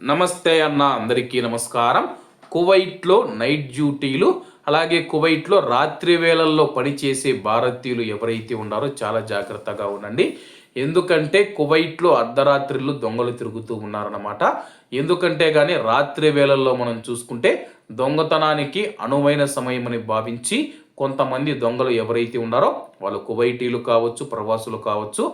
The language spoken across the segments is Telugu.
నమస్తే అన్న అందరికీ నమస్కారం. కువైట్లో నైట్ డ్యూటీలు అలాగే కువైట్లో రాత్రి వేళల్లో పనిచేసే భారతీయులు ఎవరైతే ఉన్నారో చాలా జాగ్రత్తగా ఉండండి. ఎందుకంటే కువైట్లో అర్ధరాత్రిళ్ళు దొంగలు తిరుగుతూ ఉన్నారన్నమాట. ఎందుకంటే కానీ రాత్రి వేళల్లో మనం చూసుకుంటే దొంగతనానికి అనువైన సమయం అని భావించి కొంతమంది దొంగలు ఎవరైతే ఉన్నారో వాళ్ళు కువైటీలు కావచ్చు ప్రవాసులు కావచ్చు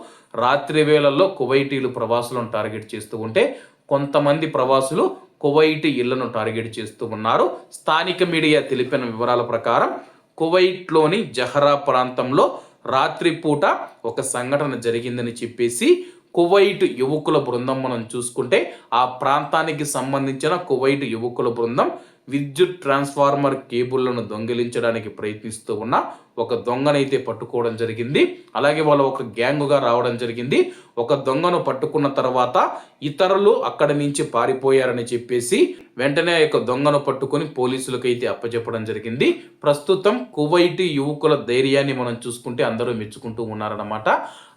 రాత్రి వేళల్లో కువైటీలు ప్రవాసులను టార్గెట్ చేస్తూ ఉంటే కొంతమంది ప్రవాసులు కువైట్ ఇళ్ళను టార్గెట్ చేస్తూ ఉన్నారు. స్థానిక మీడియా తెలిపిన వివరాల ప్రకారం కువైట్లోని జహరా ప్రాంతంలో రాత్రిపూట ఒక సంఘటన జరిగిందని చెప్పేసి కువైట్ యువకుల బృందం మనం చూసుకుంటే ఆ ప్రాంతానికి సంబంధించిన కువైట్ యువకుల బృందం విద్యుత్ ట్రాన్స్ఫార్మర్ కేబుల్లను దొంగిలించడానికి ప్రయత్నిస్తూ ఉన్న ఒక దొంగనైతే పట్టుకోవడం జరిగింది. అలాగే వాళ్ళు ఒక గ్యాంగుగా రావడం జరిగింది. ఒక దొంగను పట్టుకున్న తర్వాత ఇతరులు అక్కడి నుంచి పారిపోయారని చెప్పేసి వెంటనే ఆ యొక్క దొంగను పట్టుకొని పోలీసులకైతే అప్పచెప్పడం జరిగింది. ప్రస్తుతం కువైటి యువకుల ధైర్యాన్ని మనం చూసుకుంటే అందరూ మెచ్చుకుంటూ ఉన్నారన్నమాట.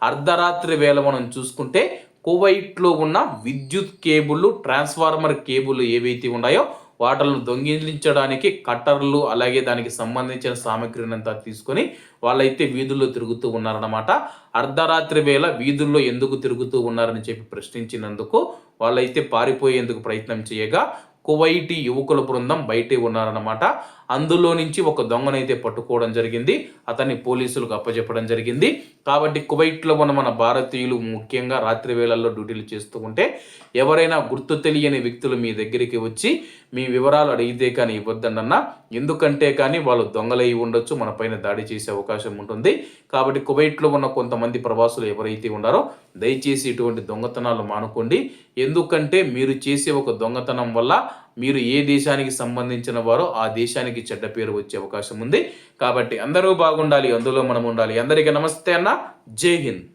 అర్ధరాత్రి వేళ మనం చూసుకుంటే కువైట్లో ఉన్న విద్యుత్ కేబుల్ ట్రాన్స్ఫార్మర్ కేబుల్ ఏవైతే ఉన్నాయో వాటర్ను దొంగిలించడానికి కట్టర్లు అలాగే దానికి సంబంధించిన సామగ్రిని అంతా తీసుకొని వాళ్ళైతే వీధుల్లో తిరుగుతూ ఉన్నారన్నమాట. అర్ధరాత్రి వేళ వీధుల్లో ఎందుకు తిరుగుతూ ఉన్నారని చెప్పి ప్రశ్నించినందుకు వాళ్ళైతే పారిపోయేందుకు ప్రయత్నం చేయగా కువైటి యువకుల బృందం బయటే ఉన్నారన్నమాట. అందులో నుంచి ఒక దొంగనైతే పట్టుకోవడం జరిగింది. అతన్ని పోలీసులకు అప్పచెప్పడం జరిగింది. కాబట్టి కువైట్లో ఉన్న మన భారతీయులు ముఖ్యంగా రాత్రి వేళల్లో డ్యూటీలు చేస్తూ ఉంటే ఎవరైనా గుర్తు తెలియని వ్యక్తులు మీ దగ్గరికి వచ్చి మీ వివరాలు అడిగితే కానీ ఇవ్వద్దండి ఎందుకంటే కానీ వాళ్ళు దొంగలై ఉండొచ్చు మన పైన దాడి చేసే అవకాశం ఉంటుంది. కాబట్టి కువైట్లో ఉన్న కొంతమంది ప్రవాసులు ఎవరైతే ఉన్నారో దయచేసి ఇటువంటి దొంగతనాలు మానుకోండి. ఎందుకంటే మీరు చేసే ఒక దొంగతనం వల్ల మీరు ఏ దేశానికి సంబంధించిన వారో ఆ దేశానికి చెడ్డ పేరు వచ్చే అవకాశం ఉంది. కాబట్టి అందరూ బాగుండాలి అందులో మనం ఉండాలి. అందరికీ నమస్తే అన్న. జై హింద్.